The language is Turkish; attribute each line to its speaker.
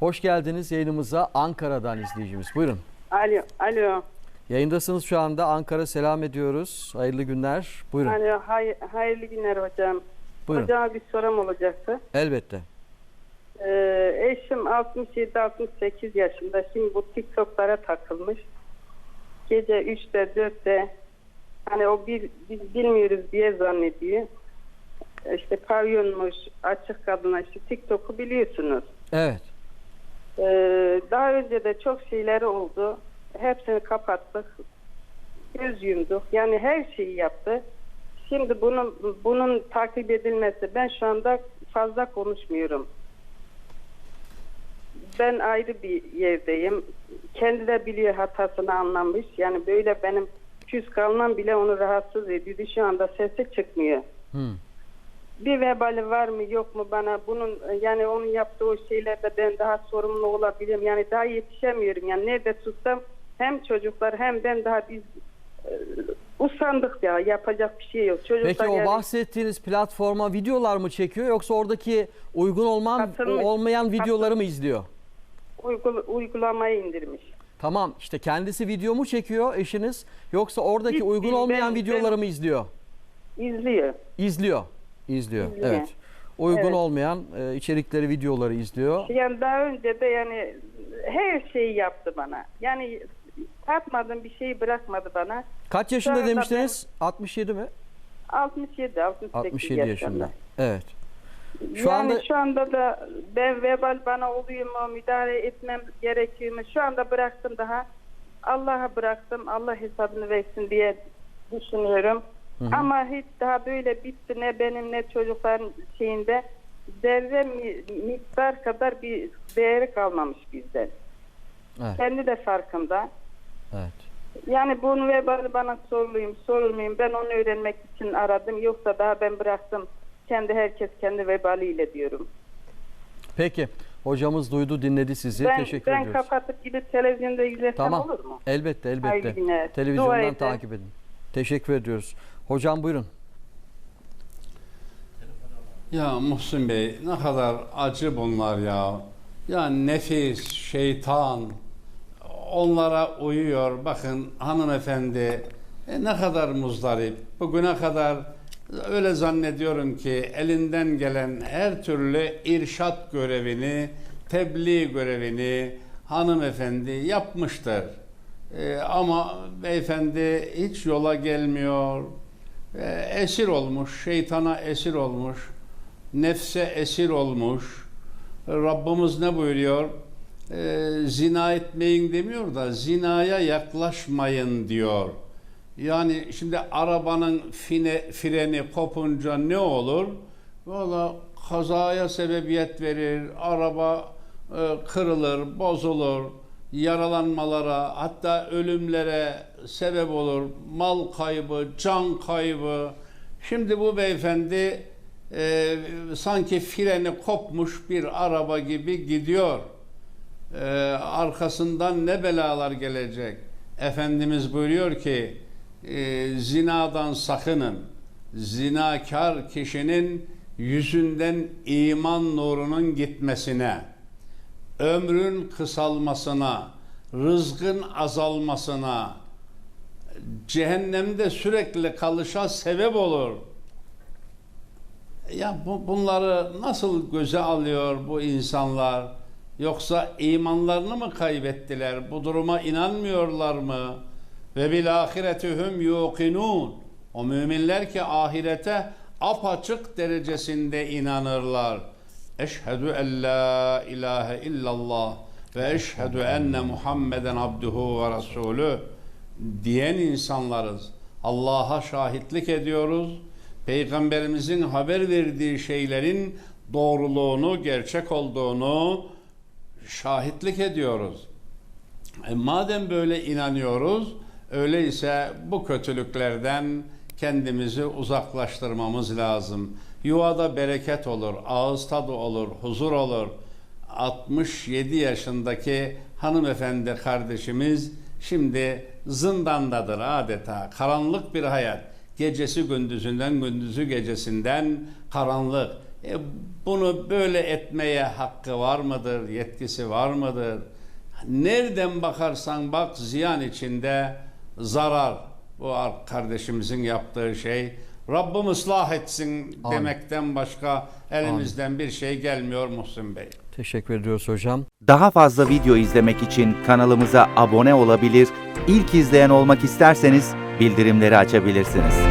Speaker 1: Hoş geldiniz yayınımıza Ankara'dan izleyicimiz. Buyurun.
Speaker 2: Alo, alo,
Speaker 1: Yayındasınız şu anda. Ankara selam ediyoruz. Hayırlı günler. Buyurun.
Speaker 2: alo, hay, hayırlı günler hocam.
Speaker 1: Buyurun.
Speaker 2: Hocama bir sorum olacaktı.
Speaker 1: Elbette.
Speaker 2: Ee, eşim 67-68 yaşında. Şimdi bu TikTok'lara takılmış. Gece 3'te 4'te hani o bir, biz bilmiyoruz diye zannediyor. İşte pavyonmuş, açık kadına işte TikTok'u biliyorsunuz.
Speaker 1: Evet.
Speaker 2: Ee, daha önce de çok şeyleri oldu. Hepsini kapattık. Göz yumduk. Yani her şeyi yaptı. Şimdi bunun bunun takip edilmesi ben şu anda fazla konuşmuyorum. Ben ayrı bir yerdeyim. Kendi de biliyor hatasını anlamış. Yani böyle benim küs kalmam bile onu rahatsız ediyordu. Şu anda sesi çıkmıyor.
Speaker 1: Hı.
Speaker 2: Bir vebali var mı yok mu bana bunun yani onun yaptığı o şeylerde ben daha sorumlu olabilirim. Yani daha yetişemiyorum. Yani nerede tutsam hem çocuklar hem ben daha biz e, usandık ya yapacak bir şey yok. Çocuklar
Speaker 1: Peki o
Speaker 2: yani
Speaker 1: bahsettiğiniz platforma videolar mı çekiyor yoksa oradaki uygun olman
Speaker 2: Katılmış.
Speaker 1: olmayan videoları mı izliyor?
Speaker 2: uygul- uygulamayı indirmiş.
Speaker 1: Tamam işte kendisi video mu çekiyor eşiniz yoksa oradaki
Speaker 2: Hiç
Speaker 1: uygun olmayan
Speaker 2: ben-
Speaker 1: videoları
Speaker 2: ben-
Speaker 1: mı izliyor?
Speaker 2: İzliyor.
Speaker 1: İzliyor. İzliyor.
Speaker 2: İzliyor.
Speaker 1: Evet. Uygun
Speaker 2: Evet.
Speaker 1: olmayan e, içerikleri, videoları izliyor.
Speaker 2: Yani daha önce de yani her şeyi yaptı bana. Yani atmadığım bir şeyi bırakmadı bana.
Speaker 1: Kaç yaşında
Speaker 2: Sonra
Speaker 1: demiştiniz? 67 mi?
Speaker 2: 67, 68
Speaker 1: 67 yaşında. Evet. Şu
Speaker 2: yani
Speaker 1: anda-
Speaker 2: şu anda da ben vebal bana oluyor mu, müdahale etmem gerekiyor mu? Şu anda bıraktım daha. Allah'a bıraktım. Allah hesabını versin diye düşünüyorum. Ama hiç daha böyle bitti ne benim ne çocukların şeyinde zerre mi- miktar kadar bir değeri kalmamış bizden.
Speaker 1: Evet.
Speaker 2: Kendi de farkında.
Speaker 1: Evet.
Speaker 2: Yani bunun vebali bana soruluyum, sorulmayayım. Ben onu öğrenmek için aradım. Yoksa daha ben bıraktım. Kendi herkes kendi vebaliyle diyorum.
Speaker 1: Peki. Hocamız duydu, dinledi sizi.
Speaker 2: ben
Speaker 1: Teşekkür
Speaker 2: ben
Speaker 1: ediyoruz.
Speaker 2: kapatıp gidip televizyonda izlesem
Speaker 1: Tamam.
Speaker 2: olur mu?
Speaker 1: Elbette, elbette. Televizyondan takip edin. Teşekkür ediyoruz. Hocam buyurun.
Speaker 3: Ya Muhsin Bey ne kadar acı bunlar ya. Ya nefis, şeytan onlara uyuyor. Bakın hanımefendi e, ne kadar muzdarip. Bugüne kadar öyle zannediyorum ki elinden gelen her türlü irşat görevini, tebliğ görevini hanımefendi yapmıştır. E, ama beyefendi hiç yola gelmiyor. E, esir olmuş, şeytana esir olmuş nefse esir olmuş. Rabbimiz ne buyuruyor? Ee, zina etmeyin demiyor da zinaya yaklaşmayın diyor. Yani şimdi arabanın fine, freni kopunca ne olur? Valla kazaya sebebiyet verir, araba e, kırılır, bozulur, yaralanmalara hatta ölümlere sebep olur, mal kaybı, can kaybı. Şimdi bu beyefendi e, sanki freni kopmuş bir araba gibi gidiyor. E, arkasından ne belalar gelecek? Efendimiz buyuruyor ki e, zinadan sakının. Zinakar kişinin yüzünden iman nurunun gitmesine, ömrün kısalmasına, rızkın azalmasına, cehennemde sürekli kalışa sebep olur. Ya bu, bunları nasıl göze alıyor bu insanlar? Yoksa imanlarını mı kaybettiler? Bu duruma inanmıyorlar mı? Ve bil ahiretühüm yuqinun. O müminler ki ahirete apaçık derecesinde inanırlar. Eşhedü en la ilahe illallah ve eşhedü enne Muhammeden abduhu ve resulü diyen insanlarız. Allah'a şahitlik ediyoruz. Peygamberimizin haber verdiği şeylerin doğruluğunu, gerçek olduğunu şahitlik ediyoruz. E madem böyle inanıyoruz, öyleyse bu kötülüklerden kendimizi uzaklaştırmamız lazım. Yuvada bereket olur, ağız tadı olur, huzur olur. 67 yaşındaki hanımefendi kardeşimiz şimdi zindandadır adeta. Karanlık bir hayat. Gecesi gündüzünden, gündüzü gecesinden karanlık. E, bunu böyle etmeye hakkı var mıdır? Yetkisi var mıdır? Nereden bakarsan bak ziyan içinde zarar. Bu ar- kardeşimizin yaptığı şey. Rabbim ıslah etsin
Speaker 1: Amin.
Speaker 3: demekten başka elimizden bir şey gelmiyor Muhsin Bey.
Speaker 1: Teşekkür ediyoruz hocam.
Speaker 4: Daha fazla video izlemek için kanalımıza abone olabilir, ilk izleyen olmak isterseniz bildirimleri açabilirsiniz.